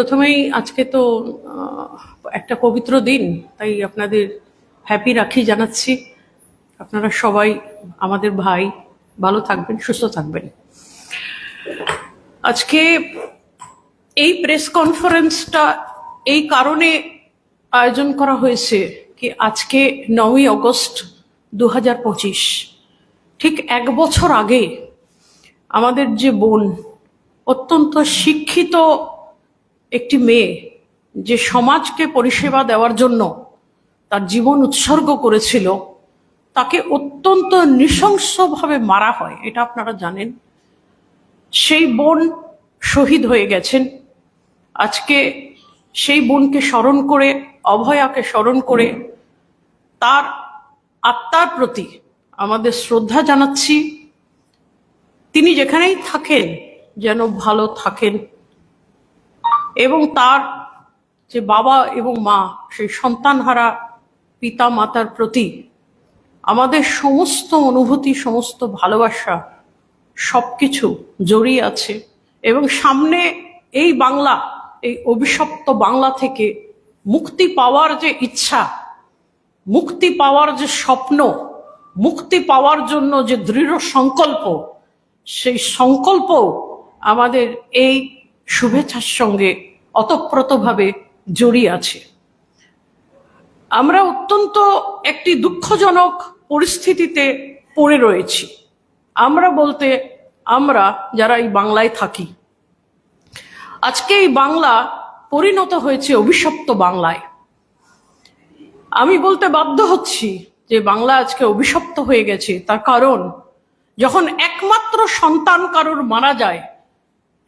প্রথমেই আজকে তো একটা পবিত্র দিন, তাই আপনাদের হ্যাপি রাখি জানাচ্ছি। আপনারা সবাই, আমাদের ভাই, ভালো থাকবেন, সুস্থ থাকবেন। আজকে এই প্রেস কনফারেন্সটা এই কারণে আয়োজন করা হয়েছে কি আজকে নয়ই অগস্ট দু হাজার পঁচিশ, ঠিক এক বছর আগে আমাদের যে বোন, অত্যন্ত শিক্ষিত একটি মেয়ে যে সমাজকে পরিষেবা দেওয়ার জন্য তার জীবন উৎসর্গ করেছিল, তাকে অত্যন্ত নৃশংসভাবে মারা হয়, এটা আপনারা জানেন। সেই বোন শহীদ হয়ে গেছেন। আজকে সেই বোনকে স্মরণ করে, অভয়াকে স্মরণ করে তার আত্মার প্রতি আমাদের শ্রদ্ধা জানাচ্ছি। তিনি যেখানেই থাকেন, যেন ভালো থাকেন। এবং তার যে বাবা এবং মা, সেই সন্তানহারা পিতা মাতার প্রতি আমাদের সমস্ত অনুভূতি, সমস্ত ভালোবাসা, সবকিছু জড়িয়ে আছে এবং সামনে এই বাংলা, এই অভিশপ্ত বাংলা থেকে মুক্তি পাওয়ার যে ইচ্ছা, মুক্তি পাওয়ার যে স্বপ্ন, মুক্তি পাওয়ার জন্য যে দৃঢ় সংকল্প, সেই সংকল্প আমাদের এই শুভেচ্ছার সঙ্গে অতপ্রতভাবে জড়িয়ে আছে। আমরা অত্যন্ত একটি দুঃখজনক পরিস্থিতিতে পড়ে রয়েছি। আমরা বলতে আমরা যারা এই বাংলায় থাকি, আজকে এই বাংলা পরিণত হয়েছে অভিশপ্ত বাংলায়। আমি বলতে বাধ্য হচ্ছি যে বাংলা আজকে অভিশপ্ত হয়ে গেছে, তার কারণ যখন একমাত্র সন্তান কারোর মারা যায়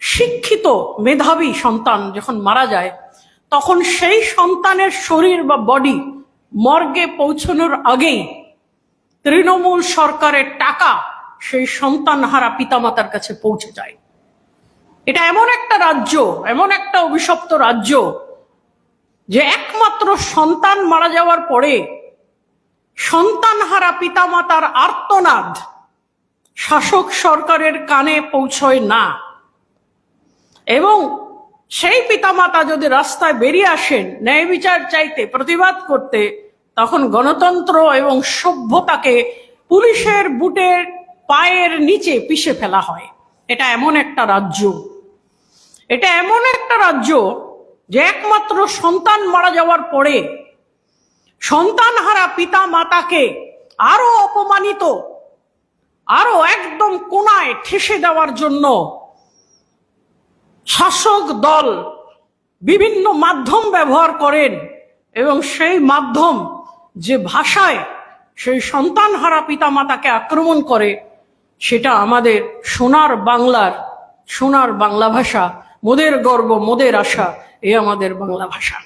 শিক্ষিত মেধাবী সন্তান যখন মারা যায়, তখন সেই সন্তানের শরীর বা বডি মর্গে পৌঁছানোর আগেই তৃণমূল সরকারের টাকা সেই সন্তানহারা পিতামাতার কাছে পৌঁছে যায়। এটা এমন একটা রাজ্য, এমন একটা অভিশপ্ত রাজ্য যে একমাত্র সন্তান মারা যাওয়ার পরে সন্তানহারা পিতামাতার আর্তনাদ শাসক সরকারের কানে পৌঁছয় না। এবং সেই পিতামাতা যদি রাস্তায় বেরিয়ে আসেন ন্যায় বিচার চাইতে, প্রতিবাদ করতে, তখন গণতন্ত্র এবং সভ্যতাকে পুলিশের বুটের পায়ের নিচে পিষে ফেলা হয়। এটা এমন একটা রাজ্য। এটা এমন একটা রাজ্য যে একমাত্র সন্তান মারা যাওয়ার পরে সন্তানহারা পিতা মাতাকে আরও অপমানিত, আরও একদম কোনায় ঠেসে দেওয়ার জন্য শাসক দল বিভিন্ন মাধ্যম ব্যবহার করেন এবং সেই মাধ্যম যে ভাষায় সেই সন্তানহারা পিতা মাতাকে আক্রমণ করে, সেটা আমাদের সোনার বাংলার, সোনার বাংলা ভাষা, মোদের গর্ব, মোদের আশা, এ আমাদের বাংলা ভাষা।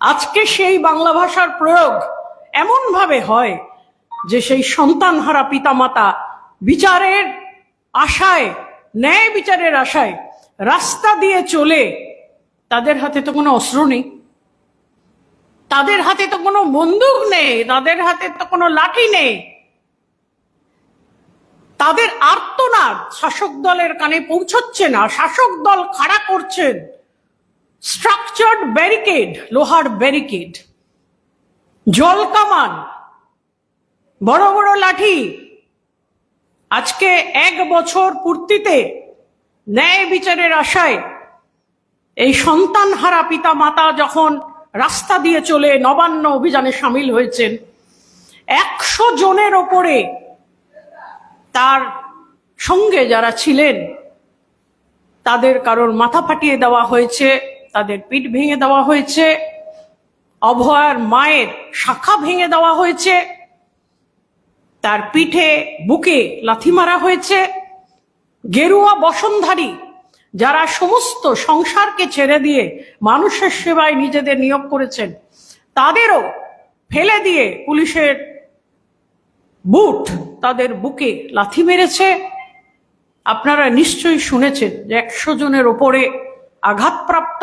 আজকে সেই বাংলা ভাষার প্রয়োগ এমনভাবে হয় যে সেই সন্তানহারা পিতামাতা বিচারের আশায়, ন্যায় বিচারের আশায় রাস্তা দিয়ে চলে, তাদের হাতে তো কোনো অস্ত্র নেই। তাদের হাতে তো কোনো বন্দুক নেই, তাদের হাতে তো কোনো লাঠি নেই। তাদের আর্তনাদ শাসক দলের কানে পৌঁছচ্ছে না, শাসক দল খাড়া করছেন। স্ট্রাকচার্ড ব্যারিকেড লোহার ব্যারিকেড জল কামান, বড় বড় লাঠি। আজকে এক বছর পূর্তিতে ন্যায় বিচারের আশায় এই সন্তানহারা পিতা মাতা যখন রাস্তা দিয়ে চলে নবান্ন অভিযানে সামিল হয়েছেন, একশো জনের ওপরে তার সঙ্গে যারা ছিলেন, তাদের কারোর মাথা ফাটিয়ে দেওয়া হয়েছে, তাদের পিঠ ভেঙে দেওয়া হয়েছে, অভয়ার মায়ের শাখা ভেঙে দেওয়া হয়েছে, তার পিঠে বুকে লাথি মারা হয়েছে গেরুয়া বসনধারী, যারা সমস্ত সংসারকে ছেড়ে দিয়ে মানুষের সেবায় নিজেদের নিয়োগ করেছেন, তাদেরও ফেলে দিয়ে পুলিশের বুট তাদের বুকে লাথি মেরেছে। আপনারা নিশ্চয়ই শুনেছেন যে একশো জনের ওপরে আঘাতপ্রাপ্ত,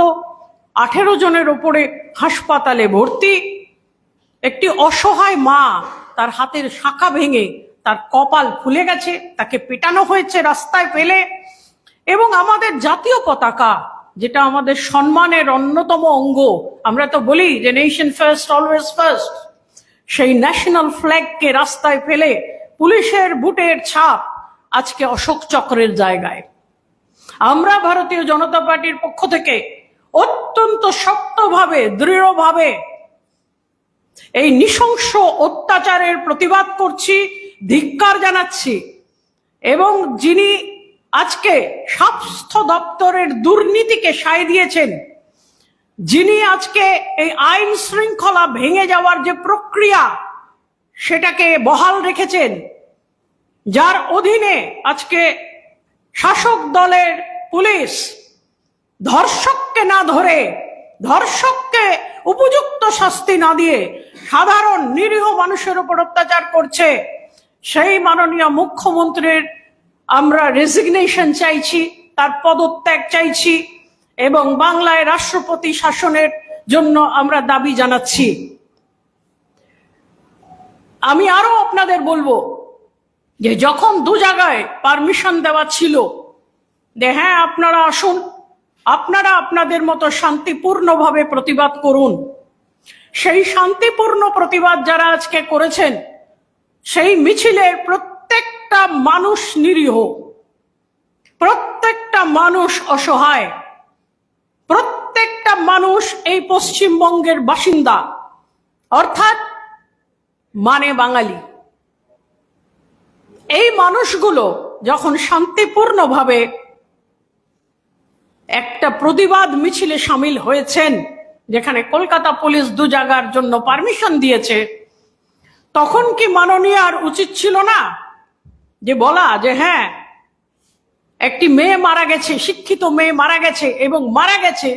আঠেরো জনের ওপরে হাসপাতালে ভর্তি, একটি অসহায় মা তার হাতের শাখা ভেঙে তার কপাল ফুলে গেছে, তাকে পেটানো হয়েছে রাস্তায় পেলে এবং আমাদের জাতীয় পতাকা, যেটা আমাদের সম্মানের অন্যতম অঙ্গ, আমরা তো বলি যে নেশন ফার্স্ট অলওয়েজ ফার্স্ট সেই ন্যাশনাল ফ্ল্যাগকে রাস্তায় ফেলে পুলিশের বুটের ছাপ আজকে অশোক চক্রের জায়গায়। আমরা ভারতীয় জনতা পার্টির পক্ষ থেকে অত্যন্ত শক্তভাবে, দৃঢ়ভাবে এই নৃশংস অত্যাচারের প্রতিবাদ করছি। ধিক্কার জানাচ্ছি। এবং যিনি আজকে স্বাস্থ্য দপ্তরের দুর্নীতিকে সায় দিয়েছেন, যিনি আজকে এই আইন শৃঙ্খলা ভেঙে যাওয়ার যে প্রক্রিয়া, সেটাকে বহাল রেখেছেন, যার অধীনে আজকে শাসক দলের পুলিশ ধর্ষককে না ধরে, ধর্ষককে উপযুক্ত শাস্তি না দিয়ে সাধারণ নিরীহ মানুষের উপর অত্যাচার করছে। সেই মাননীয় মুখ্যমন্ত্রীর আমরা রেজিগনেশন চাইছি, তার পদত্যাগ চাইছি এবং বাংলায় রাষ্ট্রপতি শাসনের জন্য আমরা দাবি জানাচ্ছি। আমি আরও আপনাদের বলব যে যখন দু জায়গায় পারমিশন দেওয়া ছিল, যে হ্যাঁ আপনারা আসুন, আপনারা আপনাদের মতো শান্তিপূর্ণভাবে প্রতিবাদ করুন। সেই শান্তিপূর্ণ প্রতিবাদ যারা আজকে করেছেন সেই মিছিলের প্রত্যেকটা মানুষ নিরীহ। প্রত্যেকটা মানুষ অসহায়। প্রত্যেকটা মানুষ এই পশ্চিমবঙ্গের বাসিন্দা। অর্থাৎ মানে বাঙালি। এই মানুষগুলো যখন শান্তিপূর্ণভাবে একটা প্রতিবাদ মিছিলে সামিল হয়েছেন, যেখানে কলকাতা পুলিশ দু জায়গার জন্য পারমিশন দিয়েছে তখন কি মাননীয় আর উচিত ছিল না যে বলা যে হ্যাঁ একটি মেয়ে মারা গেছে, শিক্ষিত মেয়ে মারা গেছে এবং মারা গেছে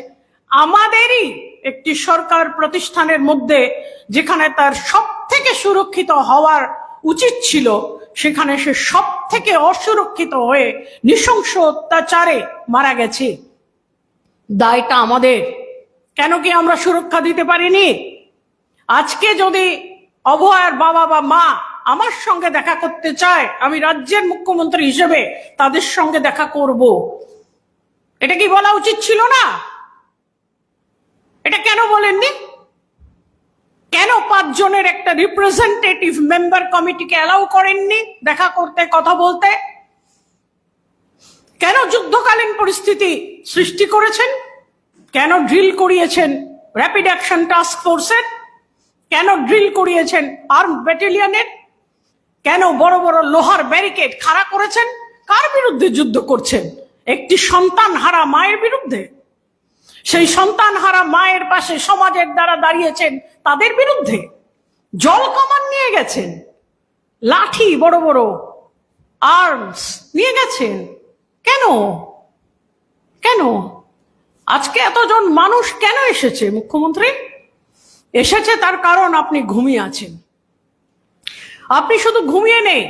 আমাদেরই একটি সরকার প্রতিষ্ঠানের মধ্যে যেখানে তার সব থেকে সুরক্ষিত হওয়ার উচিত ছিল, সেখানে সে সব থেকে অসুরক্ষিত হয়ে নৃশংস অত্যাচারে মারা গেছে। দায়টা আমাদের। কেন কি আমরা সুরক্ষা দিতে পারিনি? আজকে যদি অভয়ার বাবা বা মা আমার সঙ্গে দেখা করতে চায়, আমি রাজ্যের মুখ্যমন্ত্রী হিসেবে তাদের সঙ্গে দেখা করব। এটা কি বলা উচিত ছিল না? এটা কেন বলেননি? কেন পাঁচজনের একটা রিপ্রেজেন্টেটিভ মেম্বার কমিটিকে অ্যালাউ করেননি দেখা করতে, কথা বলতে? কেন যুদ্ধকালীন পরিস্থিতি সৃষ্টি করেছেন? কেন ড্রিল করিয়েছেন? র্যাপিড অ্যাকশন টাস্ক ফোর্সের কেন ড্রিল করিয়েছেন আর্ম ব্যাটালিয়নের? কেন বড় বড় লোহার ব্যারিকেড খাড়া করেছেন? কার বিরুদ্ধে যুদ্ধ করছেন? একটি সন্তান হারা মায়ের বিরুদ্ধে? সেই সন্তান হারা মায়ের পাশে সমাজের দ্বারা দাঁড়িয়েছেন তাদের বিরুদ্ধে? জল কমান নিয়ে গেছেন? লাঠি বড় বড় আর্মস নিয়ে গেছেন? কেন? কেন? আজকে এতজন মানুষ কেন এসেছে, মুখ্যমন্ত্রী? এসেছে তার কারণ আপনি ঘুমিয়ে আছেন। আপনি শুধু ঘুমিয়ে নেই,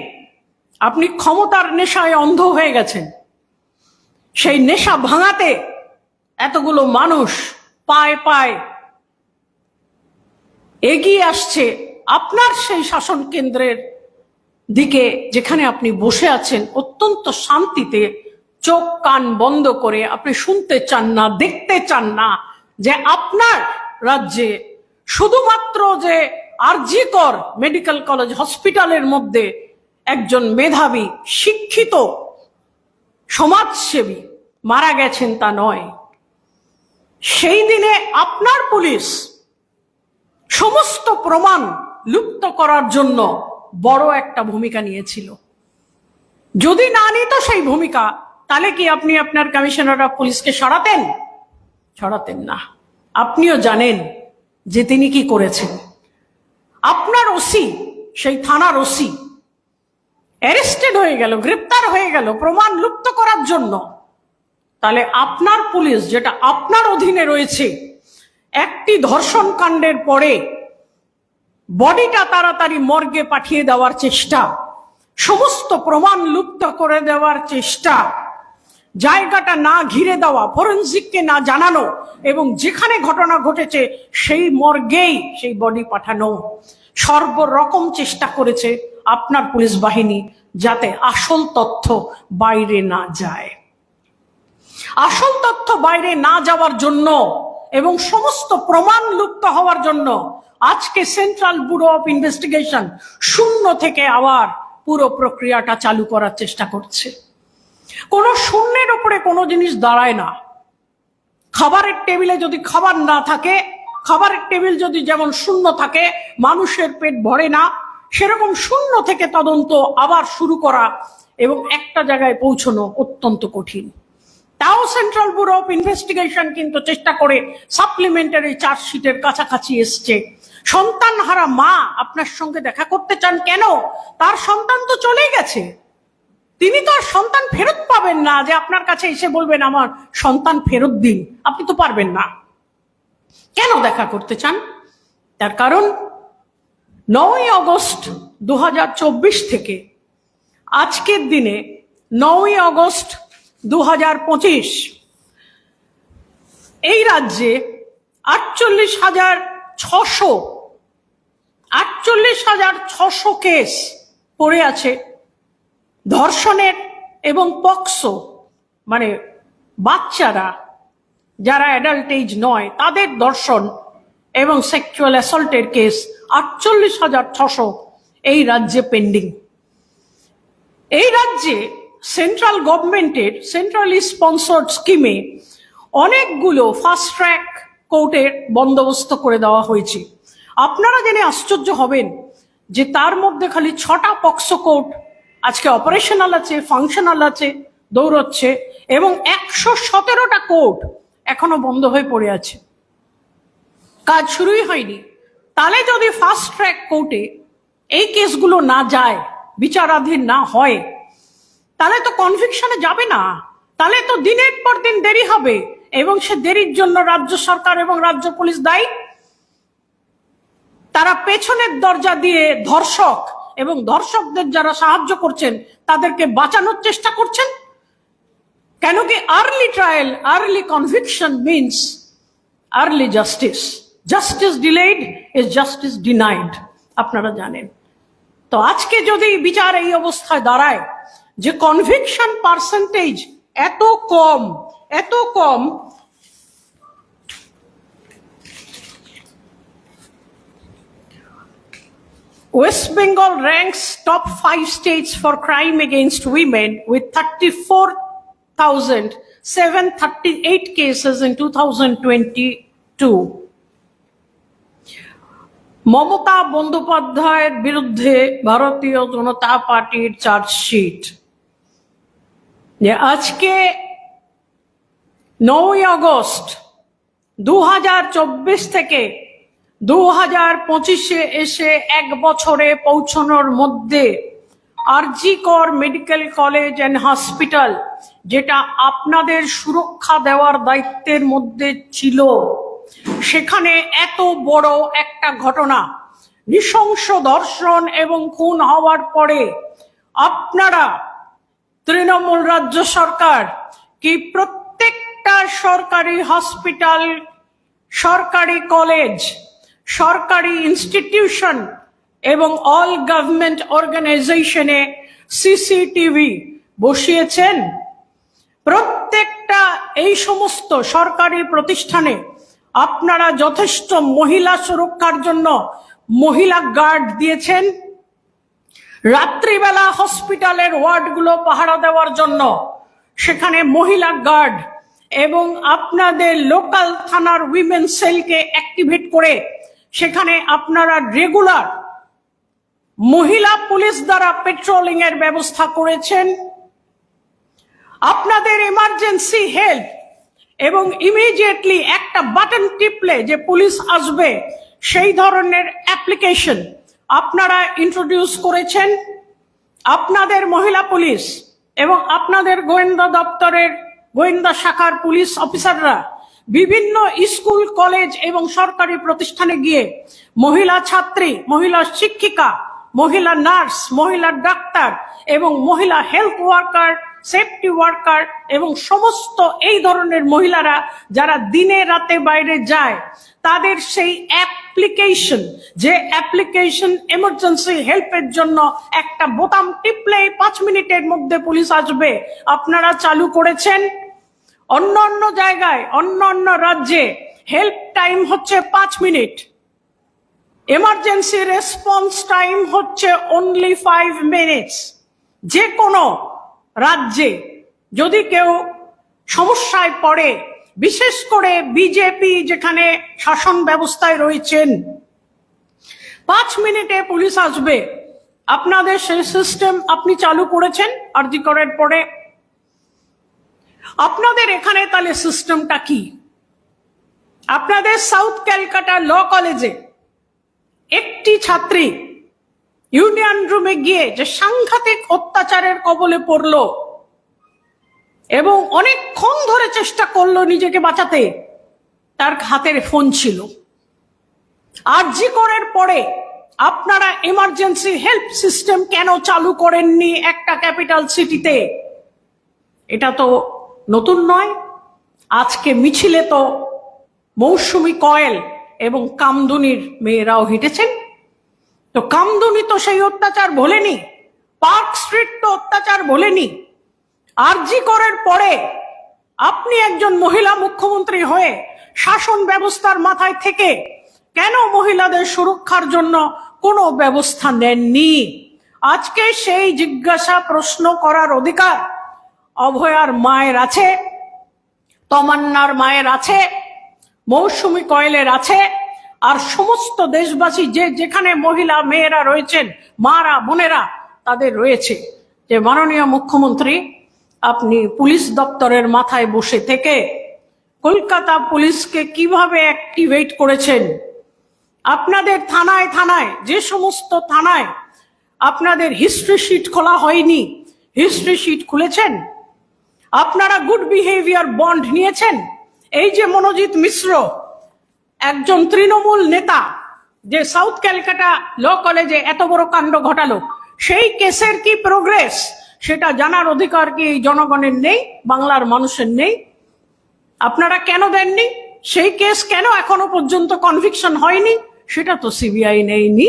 আপনি ক্ষমতার নেশায় অন্ধ হয়ে গেছেন। সেই নেশা ভাঙাতে এতগুলো মানুষ পায় পায় এগিয়ে আসছে আপনার সেই শাসন কেন্দ্রের দিকে, যেখানে আপনি বসে আছেন অত্যন্ত শান্তিতে, চোখ কান বন্ধ করে আপনি শুনতে চান না, দেখতে চান না যে আপনার রাজ্যে শুধুমাত্র যে আরজিকর মেডিকেল কলেজ হসপিটালের মধ্যে একজন মেধাবী, শিক্ষিত, সমাজসেবী মারা গেছেন তা নয়। সেই দিনে আপনার পুলিশ সমস্ত প্রমাণ লুপ্ত করার জন্য বড় একটা ভূমিকা নিয়েছিল। যদি না নিত সেই ভূমিকা, তাহলে কি আপনি আপনার কমিশনার অফ পুলিশকে সরাতেন? সরাতেন না। আপনিও জানেন যে তিনি কি করেছেন? আপনার ওসি, সেই থানার ওসি অ্যারেস্টেড হয়ে গেল, গ্রেপ্তার হয়ে গেল, প্রমাণ লুপ্ত করার জন্য। তাহলে আপনার পুলিশ, যেটা আপনার অধীনে রয়েছে, একটি ধর্ষণ কাণ্ডের পরে বডিটা তাড়াতাড়ি মর্গে পাঠিয়ে দেওয়ার চেষ্টা, সমস্ত প্রমাণ লুপ্ত করে দেওয়ার চেষ্টা জায়গাটা না ঘিরে দেওয়া, ফরেন্সিককে না জানানো এবং যেখানে ঘটনা ঘটেছে সেই মর্গেই সেই বডি পাঠানো। সর্বরকম চেষ্টা করেছে আপনার পুলিশ বাহিনী যাতে আসল তথ্য বাইরে না যায়। আসল তথ্য বাইরে না যাওয়ার জন্য এবং সমস্ত প্রমাণ লুপ্ত হওয়ার জন্য আজকে সেন্ট্রাল ব্যুরো অফ ইনভেস্টিগেশন শূন্য থেকে আবার পুরো প্রক্রিয়াটা চালু করার চেষ্টা করছে। কোনো শূন্যের উপরে কোনো জিনিস দাঁড়ায় না। খাবারের টেবিলে যদি খাবার না থাকে, খাবারের টেবিল যদি যেমন শূন্য থাকে, মানুষের পেট ভরে না, সেরকম শূন্য থেকে তদন্ত আবার শুরু করা এবং একটা জায়গায় পৌঁছানো অত্যন্ত কঠিন। তাও সেন্ট্রাল ব্যুরো অফ ইনভেস্টিগেশন কিন্তু চেষ্টা করে সাপ্লিমেন্টারি চার্জশিটের কাছাকাছি এসছে। সন্তান হারা মা আপনার সঙ্গে দেখা করতে চান কেন? তার সন্তান তো চলে গেছে। তিনি তো আর সন্তান ফেরত পাবেন না যে আপনার কাছে এসে বলবেন, আমার সন্তান ফেরত দিন। আপনি তো পারবেন না। কেন দেখা করতে চান? তার কারণ নয় অগস্ট দু হাজার চব্বিশ থেকে আজকের দিনে নয় অগস্ট দু হাজার পঁচিশ এই রাজ্যে আটচল্লিশ হাজার ছশো, আটচল্লিশ হাজার ছশো কেস পড়ে আছে। ধর্ষণের এবং পক্সো মানে বাচ্চারা যারা অ্যাডাল্ট এজ নয়, তাদের ধর্ষণ এবং সেক্সুয়াল অ্যাসল্টের কেস আটচল্লিশ হাজার ছশো এই রাজ্যে পেন্ডিং এই রাজ্যে সেন্ট্রাল গভর্নমেন্টের সেন্ট্রালি স্পন্সর্ড স্কিমে অনেকগুলো ফাস্ট ট্র্যাক কোর্টের বন্দোবস্ত করে দেওয়া হয়েছে। আপনারা জেনে আশ্চর্য হবেন যে তার মধ্যে খালি ছটা পক্সো কোর্ট আজকে অপারেশনাল আছে ফাংশনাল আছে, দৌড়চ্ছে এবং একশো সতেরোটা কোর্ট এখনও বন্ধ হয়ে পড়ে আছে। কাজ শুরুই হয়নি। তাহলে যদি ফাস্ট ট্র্যাক কোর্টে এই কেসগুলো না যায়, বিচারাধীন না হয়, তাহলে তো কনভিকশনে যাবে না। তাহলে তো দিনের পর দিন দেরি হবে এবং সে দেরির জন্য রাজ্য সরকার এবং রাজ্য পুলিশ দায়ী। তারা পেছনের দরজা দিয়ে ধর্ষক এবং দর্শকদের যারা সাহায্য করছেন, তাদেরকে বাঁচানোর চেষ্টা করছেন? কেন কি early trial early conviction means early justice justice delayed is justice denied আপনারা জানেন। তো আজকে যদি বিচার এই অবস্থায় দাঁড়ায়, যে কনভিকশন পার্সেন্টেজ এত কম এত কম West Bengal ranks top five states for crime against women with 34,738 cases in 2022. Mamata বন্দ্যোপাধ্যায়ের বিরুদ্ধে ভারতীয় জনতা পার্টির চার্জশিট যে আজকে নয় আগস্ট দু হাজার চব্বিশ থেকে দু হাজার পঁচিশে এসে এক বছরে পৌঁছানোর মধ্যে RG Kar medical college and hospital, যেটা আপনাদের সুরক্ষা দেওয়ার দায়িত্বের মধ্যে ছিল, সেখানে এত বড় একটা ঘটনা। নৃশংস ধর্ষণ এবং খুন হওয়ার পরে আপনারা, তৃণমূল রাজ্য সরকার, কি প্রত্যেকটা সরকারি হসপিটাল, সরকারি কলেজ সরকারি ইনস্টিটিউশন এবং অল গভর্নমেন্ট অর্গানাইজেশনে সিসিটিভি বসিয়েছেন। প্রত্যেকটা এই সমস্ত সরকারি প্রতিষ্ঠানে আপনারা যথেষ্ট মহিলা সুরক্ষার জন্য মহিলা গার্ড দিয়েছেন। রাত্রিবেলা হসপিটালের ওয়ার্ডগুলো পাহারা দেওয়ার জন্য সেখানে মহিলা গার্ড এবং আপনাদের লোকাল থানার উইমেন সেলকে অ্যাক্টিভেট করে সেখানে আপনারা রেগুলার মহিলা পুলিশ দ্বারা পেট্রোলিং এর ব্যবস্থা করেছেন। আপনাদের এমার্জেন্সি হেল্প এবং ইমিডিয়েটলি একটা বাটন টিপলে যে পুলিশ আসবে, সেই ধরনের অ্যাপ্লিকেশন আপনারা ইন্ট্রোডিউস করেছেন। আপনাদের মহিলা পুলিশ এবং আপনাদের গোয়েন্দা দপ্তরের গোয়েন্দা শাখার পুলিশ অফিসাররা বিভিন্ন স্কুল, কলেজ এবং সরকারি প্রতিষ্ঠানে গিয়ে মহিলা ছাত্রী, মহিলা শিক্ষিকা, মহিলা নার্স, মহিলা ডাক্তার এবং মহিলা হেলথ ওয়ার্কার, সেফটি ওয়ার্কার এবং সমস্ত এই ধরনের মহিলারা যারা দিনে রাতে বাইরে যায়, তাদের সেই অ্যাপ্লিকেশন, যে অ্যাপ্লিকেশন এমার্জেন্সি হেল্পের জন্য একটা বোতাম টিপলেই পাঁচ মিনিটের মধ্যে পুলিশ আসবে। আপনারা চালু করেছেন? অন্য অন্য জায়গায়, অন্য অন্য রাজ্যে হেল্প টাইম হচ্ছে পাঁচ মিনিট। এমার্জেন্সি রেসপন্স টাইম হচ্ছে অনলি ফাইভ মিনিটস যে কোনো রাজ্যে যদি কেউ সমস্যায় পড়ে, বিশেষ করে বিজেপি যেখানে শাসন ব্যবস্থায় রয়েছেন, পাঁচ মিনিটে পুলিশ আসবে। আপনাদের সেই সিস্টেম আপনি চালু করেছেন, আরজি করার পরে আপনাদের এখানে তাহলে সিস্টেমটা কি? আপনাদের সাউথ ক্যালকাটা ল কলেজে একটি ছাত্রী ইউনিয়ন রুমে গিয়ে যে সাংঘাতিক অত্যাচারের কবলে পড়ল এবং অনেকক্ষণ ধরে চেষ্টা করল নিজেকে বাঁচাতে, তার হাতের ফোন ছিল। আরজি করার পরে আপনারা এমার্জেন্সি হেল্প সিস্টেম কেন চালু করেননি একটা ক্যাপিটাল সিটিতে এটা তো নতুন নয়, আজকে মিছিলে তো মৌসুমি কয়েল এবং কামদুনির মেয়েরাও হেঁটেছেন। তো কামদুনি তো সেই অত্যাচার ভোলেনি, পার্ক স্ট্রিট তো অত্যাচার ভোলেনি। আরজি করার পরে আপনি একজন মহিলা মুখ্যমন্ত্রী হয়ে শাসন ব্যবস্থার মাথায় থেকে কেন মহিলাদের সুরক্ষার জন্য কোনো ব্যবস্থা নেননি? আজকে সেই জিজ্ঞাসা প্রশ্ন করার অধিকার অভয়ার মায়ের আছে, তমান্নার মায়ের আছে, মৌসুমী কয়েলের আছে, আর সমস্ত দেশবাসী যে যেখানে মহিলা মেয়েরা রয়েছেন, মারা, বোনেরা তাদের রয়েছে। যে মাননীয় মুখ্যমন্ত্রী, আপনি পুলিশ দপ্তরের মাথায় বসে থেকে কলকাতা পুলিশকে কীভাবে অ্যাক্টিভেট করেছেন? আপনাদের থানায় থানায়, যে সমস্ত থানায় আপনাদের হিস্ট্রি শিট খোলা হয়নি হিস্ট্রি শিট খুলেছেন? আপনারা গুড বিহেভিয়ার বন্ড নিয়েছেন? এই যে মনোজিৎ মিশ্র, একজন তৃণমূল নেতা যে সাউথ ক্যালকাটা ল কলেজে এত বড় কাণ্ড ঘটালো, সেই কেসের কি প্রোগ্রেস সেটা জানার অধিকার কি এই জনগণের নেই? বাংলার মানুষের নেই? আপনারা কেন দেননি? সেই কেস কেন এখনও পর্যন্ত কনভিকশন হয়নি? সেটা তো সিবিআই নেয়নি।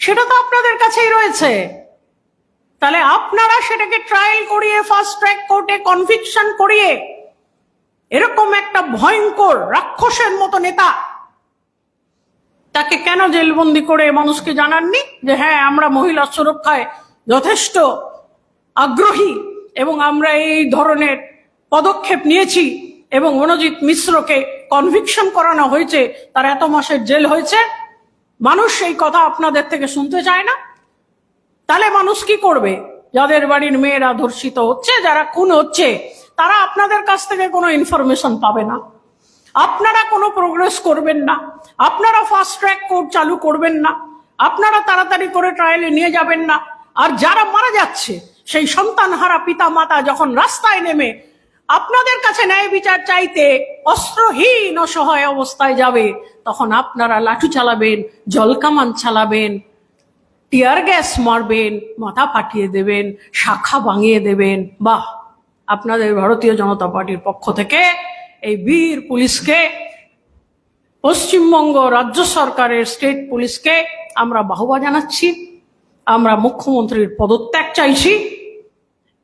সেটা তো আপনাদের কাছেই রয়েছে। তাহলে আপনারা সেটাকে ট্রায়াল করিয়ে ফার্স্ট ট্র্যাক কোর্টে কনভিকশন করিয়ে, এরকম একটা ভয়ঙ্কর, রাক্ষসের মতো নেতা তাকে কেন জেলবন্দি করে মানুষকে জানাননি? যে হ্যাঁ আমরা মহিলা সুরক্ষায় যথেষ্ট আগ্রহী এবং আমরা এই ধরনের পদক্ষেপ নিয়েছি এবং মনোজিৎ মিশ্রকে কনভিকশন করানো হয়েছে, তার এত মাসের জেল হয়েছে। মানুষ এই কথা আপনাদের থেকে শুনতে চায় না। তাহলে মানুষ কি করবে? যাদের বাড়ির মেয়েরা ধর্ষিত হচ্ছে, যারা খুন হচ্ছে, তারা আপনাদের কাছ থেকে কোনো ইনফরমেশন পাবে না। আপনারা কোনো প্রোগ্রেস করবেন না। আপনারা ফাস্ট ট্র্যাক কোর্ট চালু করবেন না। আপনারা তাড়াতাড়ি করে ট্রায়ালে নিয়ে যাবেন না। আর যারা মারা যাচ্ছে, সেই সন্তানহারা পিতা মাতা যখন রাস্তায় নেমে আপনাদের কাছে ন্যায় বিচার চাইতে অস্ত্রহীন অসহায় অবস্থায় যাবে, তখন আপনারা লাঠু চালাবেন, জলকামান চালাবেন টিয়ার গ্যাস মারবেন, মাথা ফাটিয়ে দেবেন, শাখা ভাঙিয়ে দেবেন। বাহ! আপনাদের ভারতীয় জনতা পার্টির পক্ষ থেকে এই বীর পুলিশকে, পশ্চিমবঙ্গ রাজ্য সরকারের স্টেট পুলিশকে আমরা বাহবা জানাচ্ছি, আমরা মুখ্যমন্ত্রীর পদত্যাগ চাইছি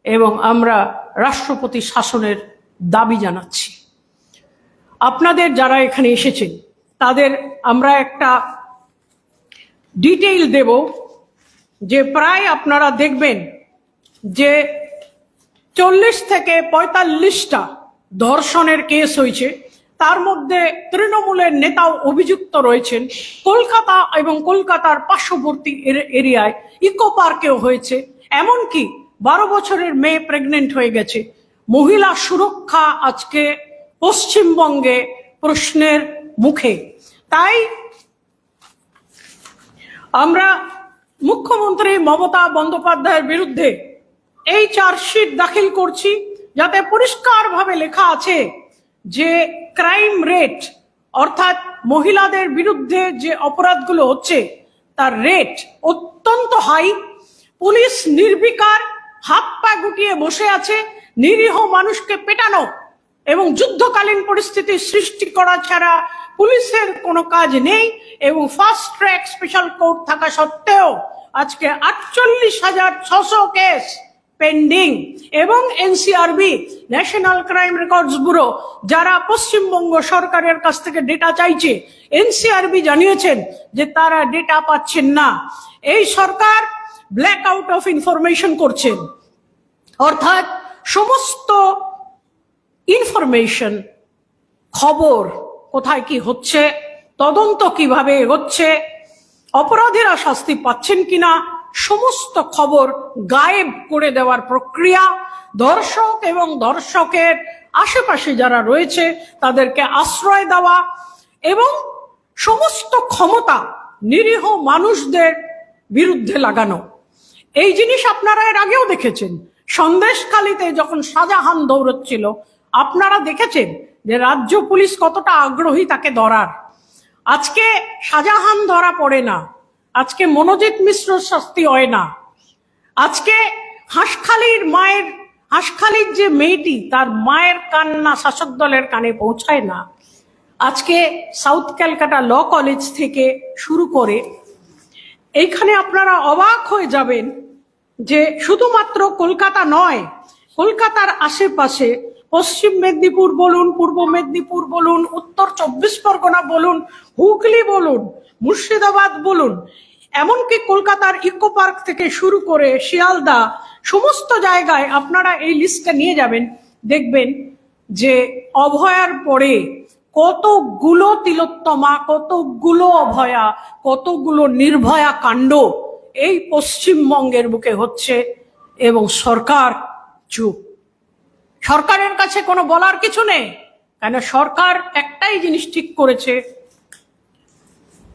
এবং আমরা রাষ্ট্রপতি শাসনের দাবি জানাচ্ছি। আপনাদের যারা এখানে এসেছেন, তাদের আমরা একটা ডিটেইল দেব। যে প্রায় আপনারা দেখবেন যে চল্লিশ থেকে পঁয়তাল্লিশটা ধর্ষণের কেস হয়েছে। তার মধ্যে তৃণমূলের নেতাও অভিযুক্ত রয়েছেন। কলকাতা এবং কলকাতার পার্শ্ববর্তী এর- এরিয়ায় ইকো পার্কেও হয়েছে। এমনকি বারো বছরের মেয়ে প্রেগনেন্ট হয়ে গেছে। মহিলা সুরক্ষা আজকে পশ্চিমবঙ্গে প্রশ্নের মুখে। তাই আমরা মুখ্যমন্ত্রী মমতা বন্দ্যোপাধ্যায়ের বিরুদ্ধে এই চার্জশিট দাখিল করছি, যাতে পরিষ্কারভাবে লেখা আছে যে ক্রাইম রেট, অর্থাৎ মহিলাদের বিরুদ্ধে যে অপরাধগুলো হচ্ছে, তার রেট অত্যন্ত হাই। পুলিশ নির্বিকার হাত পা গুটিয়ে বসে আছে, নিরীহ মানুষকে পেটানো। এবং যুদ্ধকালীন পরিস্থিতি সৃষ্টি করা ছাড়া পুলিশের কোনো কাজ নেই এবং ফাস্ট ট্র্যাক স্পেশাল কোর্ট থাকা সত্ত্বেও আজকে আটচল্লিশ হাজার ছশো কেস পেন্ডিং এবং NCRB national crime records bureau যারা পশ্চিমবঙ্গ সরকারের কাছ থেকে ডেটা চাইছে এনসিআরবি জানিয়েছেন যে তারা ডেটা পাচ্ছেন না। এই সরকার ব্ল্যাক আউট অফ ইনফরমেশন করছেন অর্থাৎ সমস্ত ইনফরমেশন, খবর কোথায় কি হচ্ছে, তদন্ত কীভাবে এগোচ্ছে, অপরাধীরা শাস্তি পাচ্ছেন কিনা, সমস্ত খবর গায়েব করে দেওয়ার প্রক্রিয়া, দর্শক এবং দর্শকের আশেপাশে যারা রয়েছে তাদেরকে আশ্রয় দেওয়া এবং সমস্ত ক্ষমতা নিরীহ মানুষদের বিরুদ্ধে লাগানো। এই জিনিস আপনারা এর আগেও দেখেছেন। সন্দেশখালিতে যখন শাহজাহান দৌড়চ্ছিল আপনারা দেখেছেন যে রাজ্য পুলিশ কতটা আগ্রহী তাকে ধরার। আজকে শাহজাহান ধরা পড়ে না। আজকে মনোজিৎ মিশ্র শাস্তি হয় না। আজকে হাঁসখালির মায়ের, হাঁসখালির যে মেয়েটি, তার মায়ের কান্না শাসক দলের কানে পৌঁছায় না। আজকে সাউথ ক্যালকাটা ল কলেজ থেকে শুরু করে এইখানে আপনারা অবাক হয়ে যাবেন যে শুধুমাত্র কলকাতা নয় কলকাতার আশেপাশে, পশ্চিম মেদিনীপুর বলুন, পূর্ব মেদিনীপুর বলুন, উত্তর চব্বিশ পরগনা বলুন, হুগলি বলুন, মুর্শিদাবাদ বলুন, এমনকি কলকাতার ইকো পার্ক থেকে শুরু করে শিয়ালদা, সমস্ত জায়গায় আপনারা এই লিস্টটা নিয়ে যাবেন। দেখবেন যে অভয়ার পরে কতগুলো তিলোত্তমা, কতগুলো অভয়া, কতগুলো নির্ভয়া কাণ্ড এই পশ্চিমবঙ্গের বুকে হচ্ছে এবং সরকার চুপ সরকারের কাছে কোনো বলার কিছু নেই। কেন সরকার একটাই জিনিস ঠিক করেছে।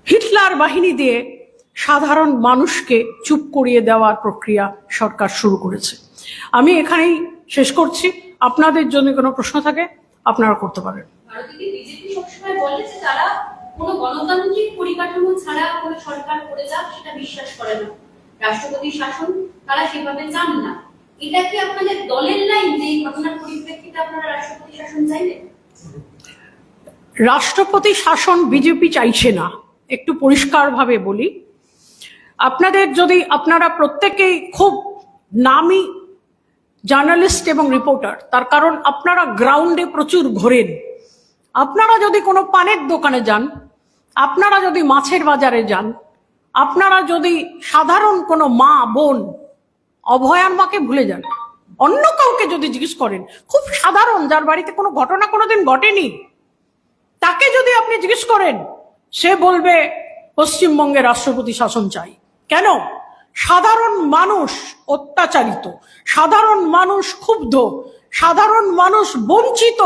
হিটলার বাহিনী দিয়ে সাধারণ মানুষকে চুপ করিয়ে দেওয়ার প্রক্রিয়া সরকার শুরু করেছে। আমি এখানেই শেষ করছি। আপনাদের জন্য কোনো প্রশ্ন থাকে, আপনারা করতে পারেন। রাষ্ট্রপতি শাসন তারা সেভাবে চান না। এটা কি আপনাদের দলের লাইন যে ঘটনার পরিপ্রেক্ষিতে আপনারা রাষ্ট্রপতি শাসন চাইলেন রাষ্ট্রপতি শাসন বিজেপি চাইছে না। একটু পরিষ্কারভাবে বলি। আপনাদের যদি আপনারা প্রত্যেকেই খুব নামি জার্নালিস্ট এবং রিপোর্টার, তার কারণ আপনারা গ্রাউন্ডে প্রচুর ঘোরেন। আপনারা যদি কোনো পানের দোকানে যান, আপনারা যদি মাছের বাজারে যান, আপনারা যদি সাধারণ কোনো মা, বোন অভয়ার মাকে ভুলে যান। অন্য কাউকে যদি জিজ্ঞেস করেন, খুব সাধারণ, যার বাড়িতে কোনো ঘটনা কোনোদিন ঘটেনি, তাকে যদি আপনি জিজ্ঞেস করেন, সে বলবে পশ্চিমবঙ্গে রাষ্ট্রপতি শাসন চাই। কেন? সাধারণ মানুষ অত্যাচারিত, সাধারণ মানুষ ক্ষুব্ধ, সাধারণ মানুষ বঞ্চিত।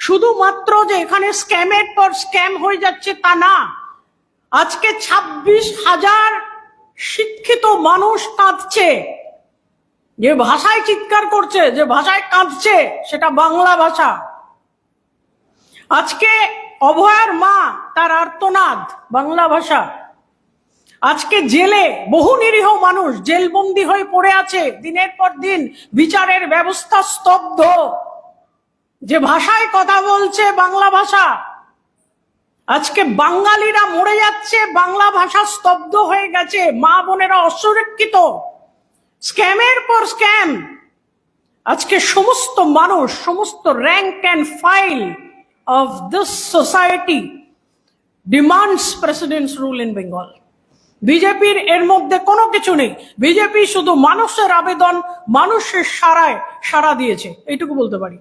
শুধুমাত্র যে এখানে স্ক্যামের পর স্ক্যাম হয়ে যাচ্ছে তা না, আজকে ছাব্বিশ হাজার শিক্ষিত মানুষ কাঁদছে। যে ভাষায় চিৎকার করছে, যে ভাষায় কাঁদছে, সেটা বাংলা ভাষা। আজকে অভয়ার মা, তার আর্তনাদ, বাংলা ভাষা। আজকে জেলে বহু নিরীহ মানুষ জেলবন্দি হয়ে পড়ে আছে। দিনের পর দিন বিচারের ব্যবস্থা স্তব্ধ। যে ভাষায় কথা বলছে বাংলা ভাষা, আজকে বাঙালিরা মরে যাচ্ছে, বাংলা ভাষা স্তব্ধ হয়ে গেছে, মা বোনেরা অসুরক্ষিত। স্ক্যামের পর স্ক্যাম। আজকে সমস্ত মানুষ, সমস্ত rank and file of this society demands president's rule in Bengal বিজেপির এর মধ্যে কোনো কিছু নেই। বিজেপি শুধু মানুষের আবেদন, মানুষের সারায় সারা দিয়েছে। এইটুকু বলতে পারি।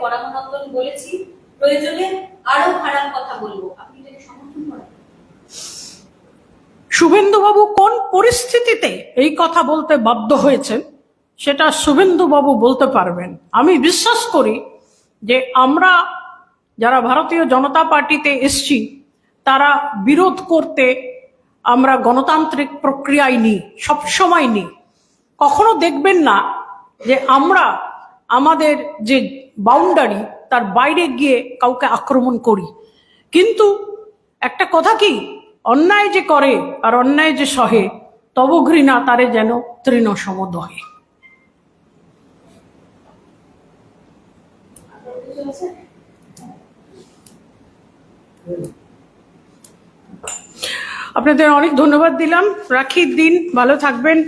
বরাহনন্দন বলেছি। শুভেন্দুবাবু কোন পরিস্থিতিতে এই কথা বলতে বাধ্য হয়েছেন, সেটা শুভেন্দুবাবু বলতে পারবেন। আমি বিশ্বাস করি যে আমরা যারা ভারতীয় জনতা পার্টিতে এসছি, তারা বিরোধ করতে আমরা গণতান্ত্রিক প্রক্রিয়ায় নিই, সবসময় নিই। কখনো দেখবেন না যে আমরা আমাদের যে বাউন্ডারি তার বাইরে গিয়ে কাউকে আক্রমণ করি। কিন্তু একটা কথা কি? অন্যায় যে করে আর অন্যায় যে সহে, তব ঘৃণা তারে যেন তৃণ সমদহে আপনাদের অনেক ধন্যবাদ দিলাম। রাখির দিন, ভালো থাকবেন।